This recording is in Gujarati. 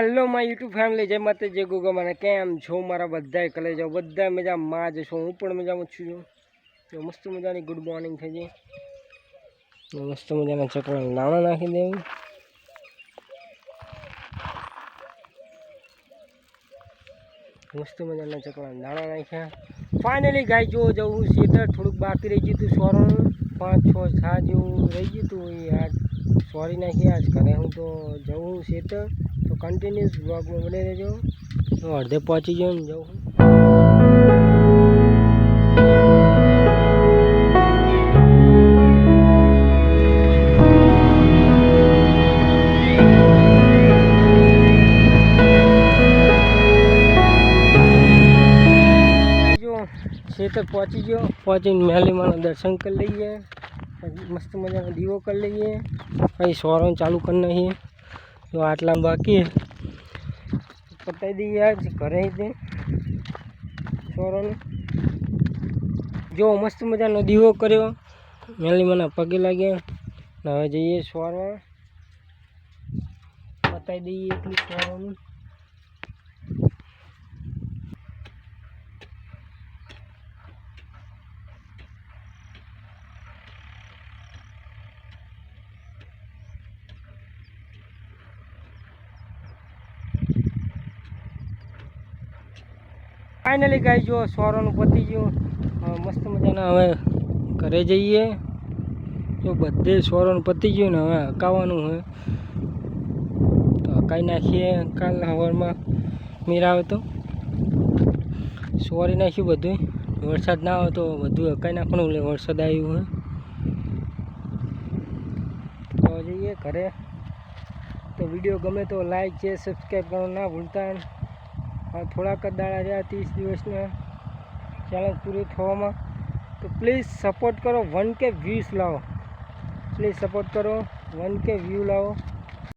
હેલો માય યુટ્યુબ ફેમિલી જય માતા જય ગોગા મને કેમ છો મારા બધાય કલે જાઓ બધા મજામાં જ છો હું પણ મજામાં જ છું તો મસ્ત મજાની ગુડ મોર્નિંગ થઈ ગઈ તો મસ્ત મજાના ચકલા દાણા નાખી દેવું મસ્ત મજાના ચકલા દાણા નાખ્યા ફાઇનલી ગાય જો જવું શેતર થોડુંક બાકી રહી ગયું હતું સોરણું પાંચ છ છા જેવું રહી ગયું હતું એ આજ સોરી નાખી આજ ઘરે હું તો જવું શેતર તો કન્ટિન્યુઅસ બ્લોગમાં બની રહેજો હું અડધે પહોંચી ગયો ને જવું છું જો ખેતર પહોંચી ગયો પહોંચીને મેલીમાના દર્શન કરી લઈએ પછી મસ્ત મજાનો દીવો કરી લઈએ. પછી સોરણ ચાલુ કરી નાખીએ. જો આટલા બાકી. પતાવી દઈએ આજ ઘરે તે સોરણ. જો મસ્ત મજાનો દીવો કર્યો. મેલી મને પગે લાગ્યા. હવે જઈએ સોરવા પતાવી દઈએ એટલું સોરણ. ફાઇનલી ગાઈ જો સોરોનું પતી ગયું. મસ્ત મજાના હવે ઘરે જઈએ. જો બધે સોરોનું પતી ગયું ને હવે હકાવવાનું હોય. તો હકાઈ નાખીએ કાલના સવારમાં મીર આવે તો. સોરી નાખ્યું બધું વરસાદ ના આવે તો બધું હકાઈ નાખવાનું વરસાદ આવ્યું હોય. તો જઈએ ઘરે. તો વીડિયો ગમે તો લાઈક છે સબસ્ક્રાઈબ કરવાનું ના ભૂલતા. થોડાક જ દાડા રહ્યા, ત્રીસ દિવસને. ચેલેન્જ પૂરી થવામાં. તો પ્લીઝ સપોર્ટ કરો વન કે વ્યૂઝ લાવો. પ્લીઝ સપોર્ટ કરો વન કે વ્યૂ લાવો.